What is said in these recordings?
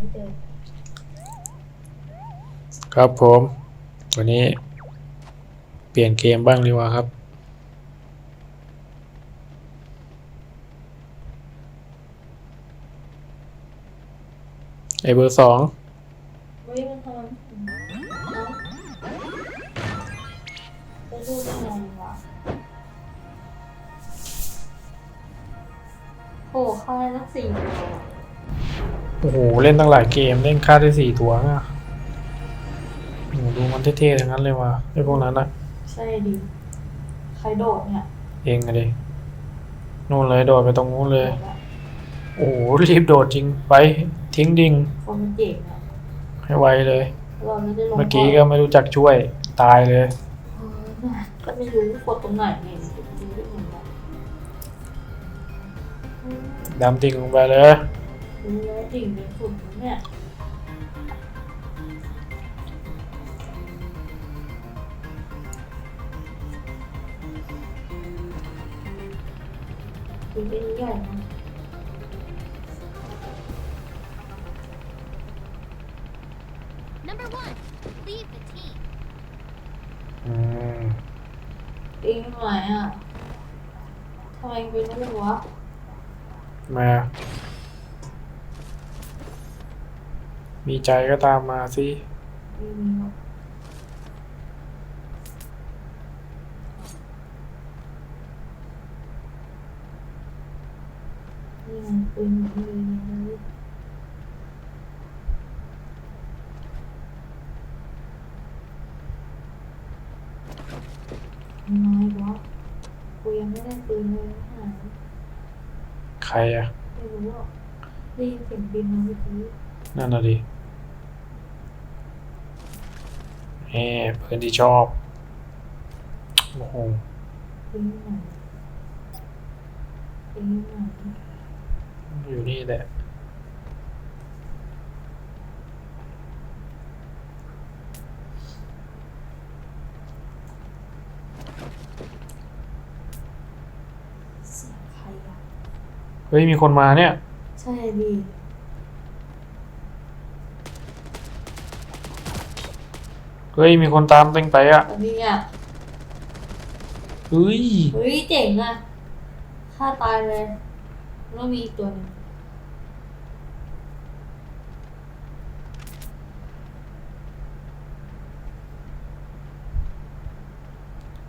ให้เจอครับผม วันนี้ เปลี่ยนเกมบ้างดีกว่าครับ ไอเบอร์สองเฮ้ยมันทำไมเอ้าไปดูได้ไงวะโอ้เข้าได้ตั้งสี่ โอ้โห เล่นตั้งหลายเกม เล่นค่าได้สี่ตัวอะโอ้โหดูมันเท่ๆทั้งนั้นเลยว่ะไอพวกนั้นอะใช่ดิ ใครโดดเนี่ย เองอะดินู่นเลยโดดไปตรงนู้นเลยโดดอะโอ้โห รีบโดดจริง ไป ทิ้งดิ่งคนมันเจ๋งอะให้ไวเลย เราไม่ได้ลงเมื่อกี้ก็ไม่รู้จักช่วย ตายเลยเออน่ะก็ไม่รู้กดตรงไหนไงไม่รู้ได้ไงวะอืมดำดิ่งลงไปเลย รู้แล้วดิ่งเป็นสุดแล้วเนี่ยดูเป็นใหญ่นะ Number one, leave the team. อืมเองไหนอะทำไมเป็นนู่นวะมา มีใจก็ตามมาสิไม่มีหรอกนี่ไงปืนอยู่นี่เลยน้อยวะกูยังไม่ได้ปืนเลยหายใครอะไม่รู้หรอกได้ยินเสียงบินมาเมื่อกี้นั่นน่ะดิ แหมเพื่อนที่ชอบ โอ้โหบินไหนบินไหนอยู่นี่แหละเสียงใครอะเฮ้ย มีคนมาเนี่ย ใช่ดิ ฮ้ยมีคนตามเต็งไปอะตอนนี้อะเฮ้ยเฮ้ยเจ๋งอะฆ่าตายเลยแล้วมีอีกตัวหนึง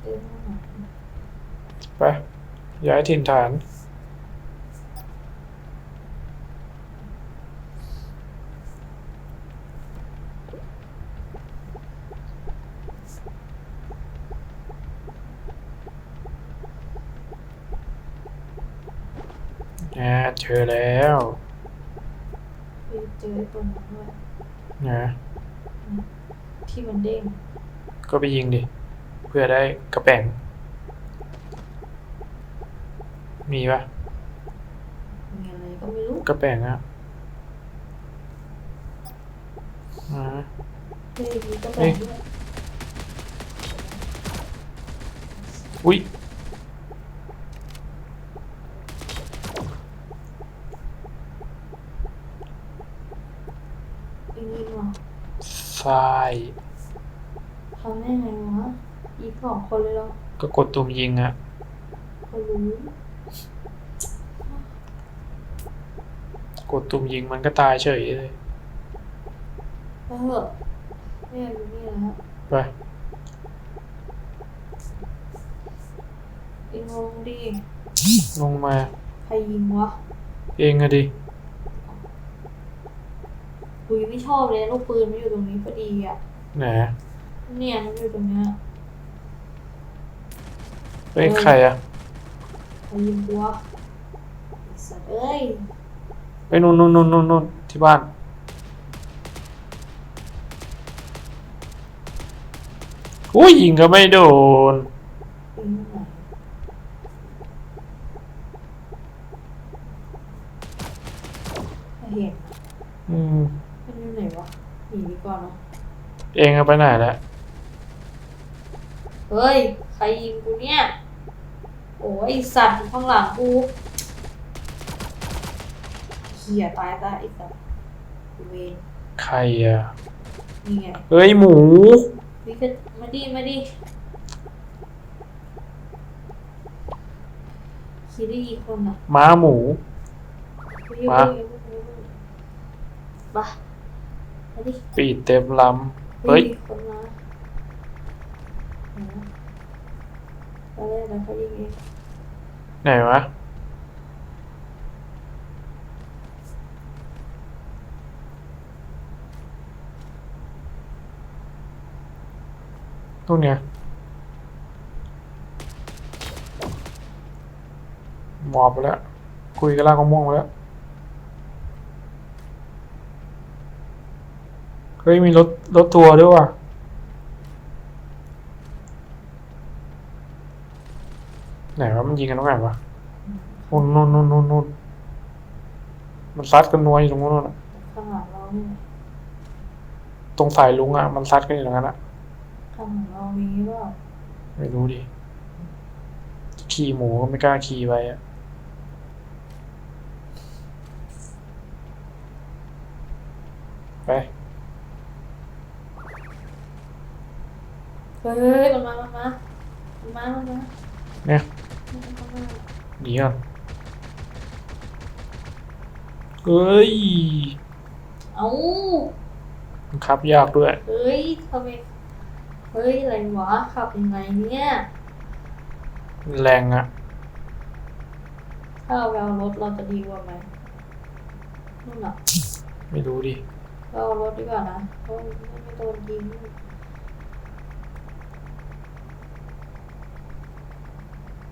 เดินเข้ามาไปย้ายถิ่นฐาน อ่าเจอแล้วไปเจอไอ้ตัวนั้นด้วยนะที่มันเด้งก็ไปยิงดิ เพื่อได้กระแป่ง มีปะมีอะไรก็ไม่รู้กระแป่งอะอ่าเฮ้ยมีกระเฮ้แป่ยงด้วยอุ้ย ไอ้นี่ว่ะ ทรายทำได้ไงวะอีกสองคนเลยเหรอก็กดตุ่มยิงอะเขารู้กดตุ่มยิงมันก็ตายเฉยเลยไปเถอะไม่อยากอยู่นี่แล้วไปไอ้งงดิลงมา ใครยิงวะ เองอะดิ คุยไม่ชอบเลยลูกปืนมันอยู่ตรงนี้พอดีอะ ไหนเนี่ยมันอยู่ตรงเนี้ยเฮ้ยใครอะใครยิงกูวะไอ้สัตว์เอ้ยไปนู่นนู่นนู่นนู่นนู่นที่บ้าน อุ้ยยิงก็ไม่โดนยิงไหนไม่เห็น อืมมันอยู่ ไหนวะหนีดีกว่าเนาะเองเอาไปไหนแล้วเฮ้ย ใครยิงกูเนี่ย โอ้ยไอ้สัตว์อยู่ข้างหลังกูเขี่ยตายซะไอ้สัตว์เวนใครอะ นี่ไงเฮ้ยหมูวิกมาดิมาดิคิดได้กี่คนอะม้าหมูมาปะ มาดิปีดเต็มลำเฮ้ยมีคนมาตอนแรกเราเขายิงเองไหนวะตรงเนี้ยหมอบไปแล้ว คุยกันล่างก็ม่วงไปแล้ว ฮ้ยมีรถรถทัวร์ด้วยว่ะไหนวะมันยิงกันตรงไหนวะนู่นนู่นนู่นนู่นนู่นมันซัดกันนัวอยู่ตรงนู้นน่ะข้างหลังเราเนี่ยตรงสายลุงอะ มันซัดกันอยู่ตรงนั้นอะข้างหลังเรามีเปล่าไม่รู้ดิขี่หมูก็ไม่กล้าขี่ไปอะไป เฮ้ยเฮ้ยมันมามันมามันมามันมาเนี่ยมันมามันมาหนีก่อนเฮ้ย เอ้ามันขับยากด้วย เฮ้ยทำไมเฮ้ยอะไรวะขับยังไงเนี่ย แรงอะถ้าเราไปเอารถเราจะดีกว่าไหมนู่นอะไม่รู้ดิ เราเอารถดีกว่านะเพราะไม่โดนยิง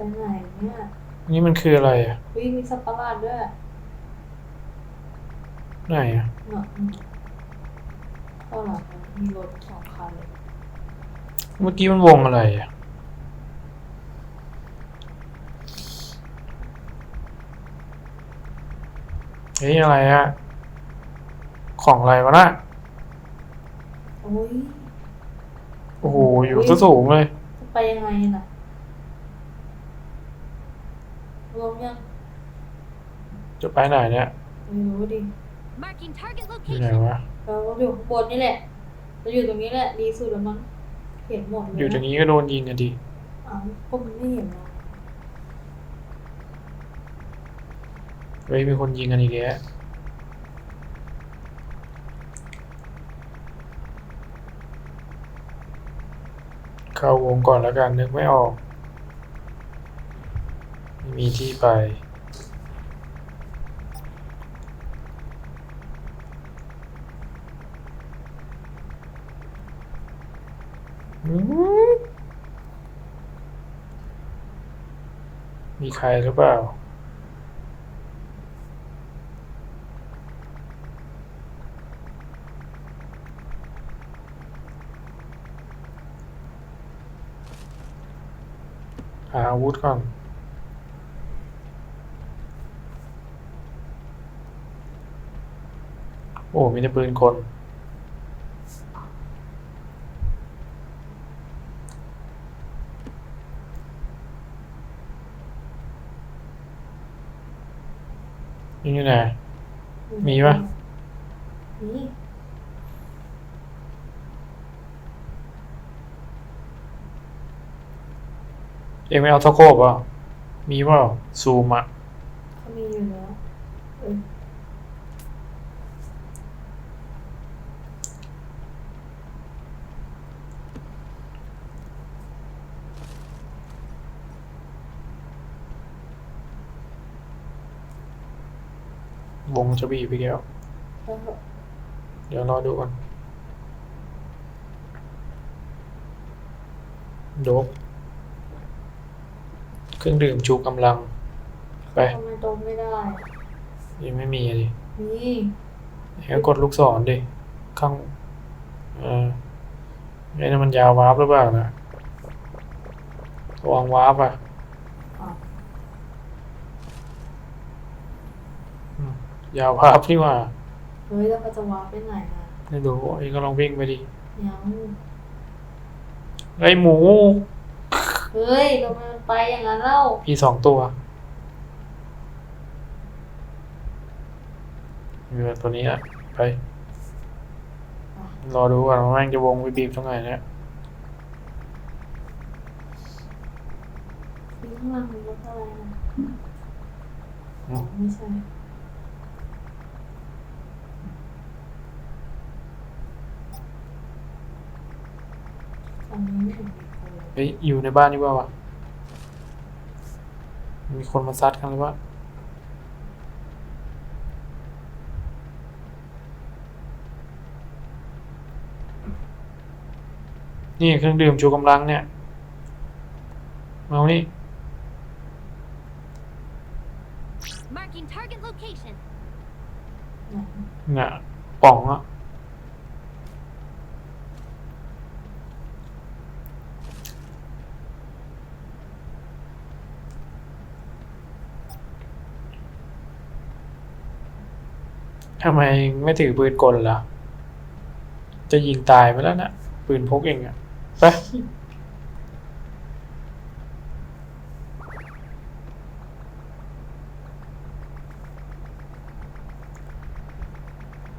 ไปไหนเนี่ยนี่มันคืออะไรอะวิมีสัตว์ประหลาดด้วยไหนอะเนาะข้างหลังมีรถสองคันเลยเมื่อกี้มันวงอะไรอะเฮ้ยอะไรอะของอะไรวะน่ะโอ้ยโอ้โห อยู่ซะสูงเลย จะไปยังไงน่ะร วมยังจะไปไหนเนี่ยไม่รู้ดิ Marking target อยู่ไหน location. วะ เราก็อยู่ข้างบนนี่แหละ เราอยู่ตรงนี้แหละ ดีสุดแล้วมั้ง เห็นหมดเลยอยู่ตรงนะนี้ก็โดนยิงกันดิอ้าวก็มันไม่เห็นเราเฮ้ยมีคนยิงกันอีกแล้วเข้าวงก่อนแล้วกันนึกไม่ออกไม่มีที่ไปอืมมีใครหรือเปล่าหาอาวุธก่อน โอ้มีแต่ปืนกลนี่อยู่ไหนมีปะมีเองไม่เอาตะโคบอะมีเปล่าซูมอะ เขามีอยู่แล้วเออ ว งจะบีบไปแล้วแล้วก็เดี๋ยวรอดูก่อนโดบเครื่องดื่มชูกำลัง ไปทำไมตรงไม่ได้ ยังไม่มีอะดิมีเดี๋ยวกดลูกศรดิ ข้างเออไอ้นั่นมันยาววาร์ปหรือเปล่านะระวังวาร์ปอะอะ อืมยาววาร์ปนี่หว่าเฮ้ยแล้วเขาจะวาร์ปไปไหนอะไม่รู้เองก็ลองวิ่งไปดิยังไอ้หมู เฮ้ยทำไมมันไปอย่างนั้นเล่ามีสองตัวมีแบบตัวนี้อะ ไป รอดูก่อนว่าแม่งจะวงไปบีบตรงไหนเนี่ยนี่ข้างล่างมีรถอะไรนะอืมอ๋อไม่ใช่อันนี้ไม่ เห็นมีคนเลยเฮ้ยอยู่ในบ้านดีกว่าวะมีคนมาซัดกันหรือวะนี่เครื่องดื่มชูกำลังเนี่ยมาเอานี่ Marking target location. ไหนเนี่ยป่องอะ ทำไมไม่ถือปืนกลล่ะ จะยิงตายไปแล้วนะปืนพกเองอะไป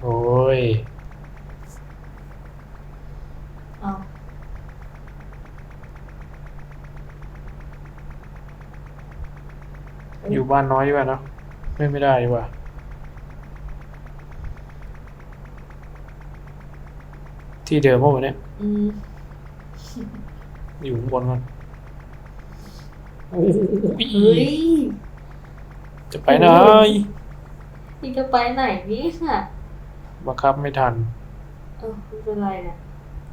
โอ้ยเอาเอ้ยอยู่บ้านน้อยดีกว่าเนอะไม่ไม่ได้ดีกว่า ที่เดิมเมื่อวันเนี้ยอืมอยู่ข้างบนก่อนโอ้ยเฮ้ยจะไปไหนนี่จะไปไหนนี่ค่ะบังคับไม่ทัน เออไม่เป็นไรเนี่ย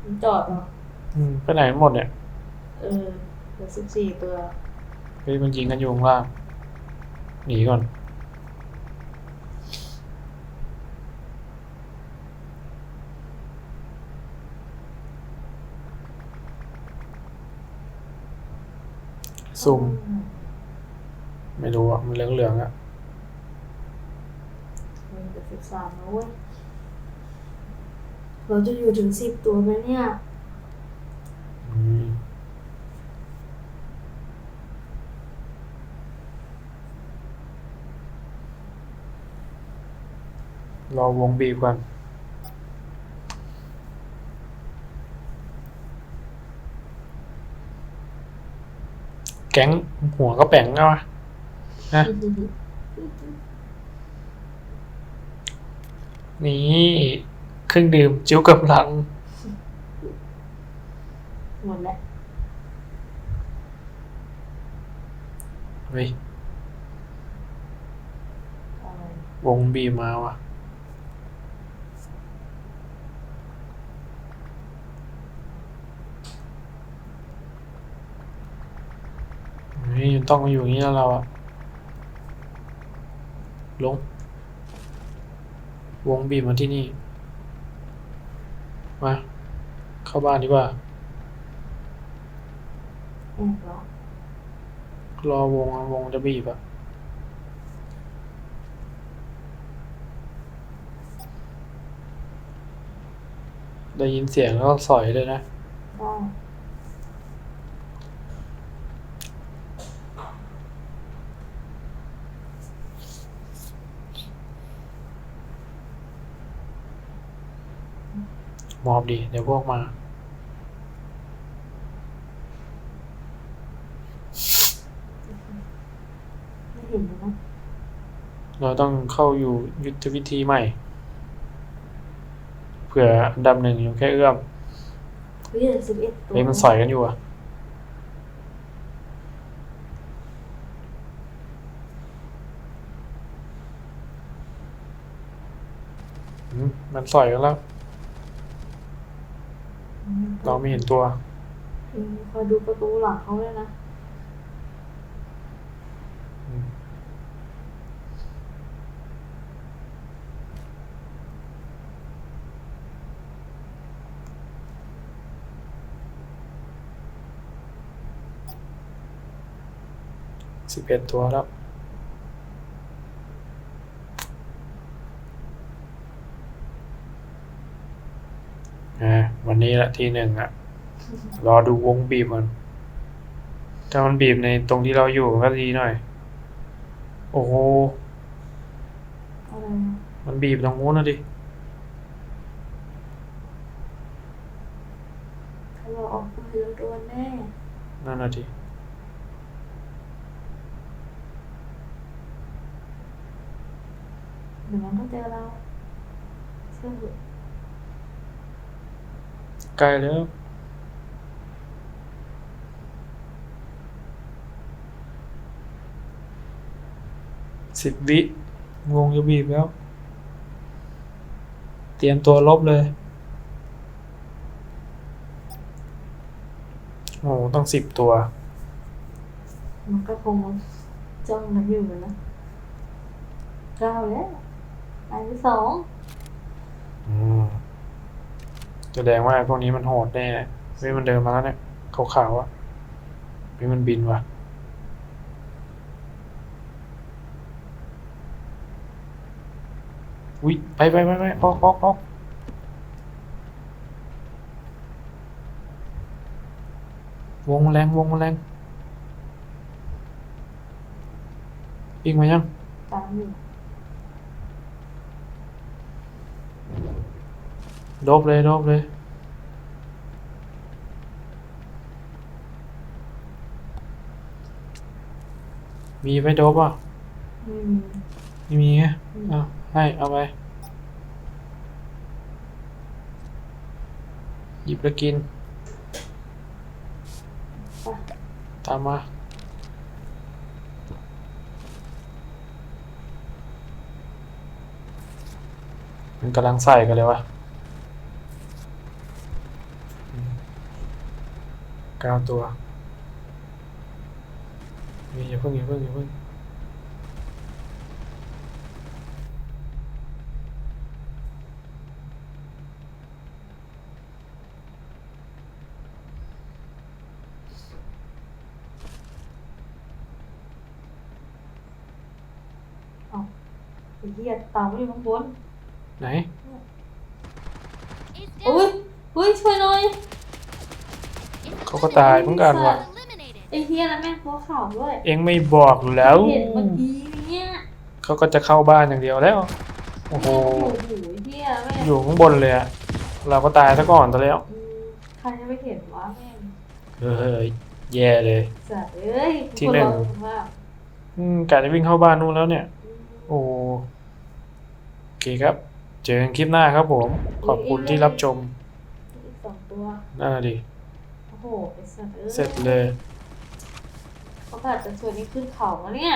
มันจอดเหรออืมไปไหนหมดเนี่ยเออเหลือสิบสี่ตัว เฮ้ยมันยิงกันอยู่ข้างล่างหนีก่อน ซุ่มไม่รู้อะ มันเหลืองๆอะเออเหลือสิบสามแล้วเว้ยเราจะอยู่ถึงสิบตัวไหมเนี่ยอืมรอวงบีบก่อน ก๊งหัวก็แป่งนะวะนะนี่เครื่องดื่มจิ้วกำลังหมดแล้วเฮ้ยอะไรวงบีบมาวะเฮ้ยยัง ต้องมาอยู่อย่างนี้แล้วเราอะลง วงบีบมาที่นี่ มา เข้าบ้านดีกว่าแอบเหรอรอวงอะวงจะบีบอะได้ยินเสียงแล้วก็สอยเลยนะ มอบดี เดี๋ยวพวกมาไม่เห็นเลยนะเราต้องเข้าอยู่ยุทธวิธีใหม่ เผื่ออันดับหนึ่งอยู่แค่เอื้อมเฮ้ยเหลือสิบเอ็ดตัวเฮ้ยมันสอยกันอยู่อะอืมมันสอยกันแล้วอืม เราไม่เห็นตัว อืมคอยดูประตูหลังเขาด้วยนะอืมสิบเอ็ดตัวแล้ว นี้แหละทีหนึ่งอะรอดูวงบีบมัน ถ้ามันบีบในตรงที่เราอยู่ก็ดีหน่อย โอ้โห มันบีบตรงนู้นนะดิถ้าเราออกมาเราโดนแน่ นั่นนะดิเดี๋ยวมันก็เจอเราเชื่อ เถอะใกล้แล้ว สิบวิงงจะบีบแล้ว เตรียมตัวลบเลย โอ้โหต้องสิบตัว มันก็คงจ้องมันอยู่นะเก้าแล้วอันที่สอง อืม แสดงว่าพวกนี้มันโหดแน่เฮ้ยมันเดินมาแล้วเนี่ยขาวๆอะเฮ้ยมันบินว่ะอุ้ยไปไปไปไปออกออกออกวงแมลงวงแมลงวิ่งมายังตามอยู่ โดบเลยโดบเลยมีไหมโดบอะไม่มีไม่มีไงเอาให้เอาไปหยิบแล้วกินไปตามมามันกำลังใส่กันเลยวะอืมเก้าตัวนี่อย่าเพิ่งอย่าเพิ่งอย่าเพิ่งไอ้เหี้ยเต่าไม่อยู่ข้างบน ไหน It's อุ้ย down. อุ้ยช่วยหน่อย It's เขาก็ตายเหมือนกันว่ะ eliminated. ไอ้เหี้ยแล้วแม่งหัวขาวด้วย เองไม่บอกแล้ว เห็นเมื่อกี้เนี่ยเขาก็จะเข้าบ้านอย่างเดียวแล้ว โอ้โหโอ้โหไอ้เหี้ยแม่งอยู่ข้างบนเลยอะเราก็ตายซะก่อนตอนแล้ว อืมใครจะไปเห็นวะแม่งเฮ้ยแย่เลย สัตว์เอ้ยที่หนึ่ง คนเราว่าอืมกะจะวิ่งเข้าบ้านนู่นแล้วเนี่ยอืมโอ้โอเคครับ เจอกันคลิปหน้าครับผม ขอบคุณที่รับชมอีกสองตัว น่าดิโอ้โหไอ้สัตว์เอ้ยเสร็จเลยเขาอาจจะชวนนี้ขึ้นเขาแล้วเนี่ย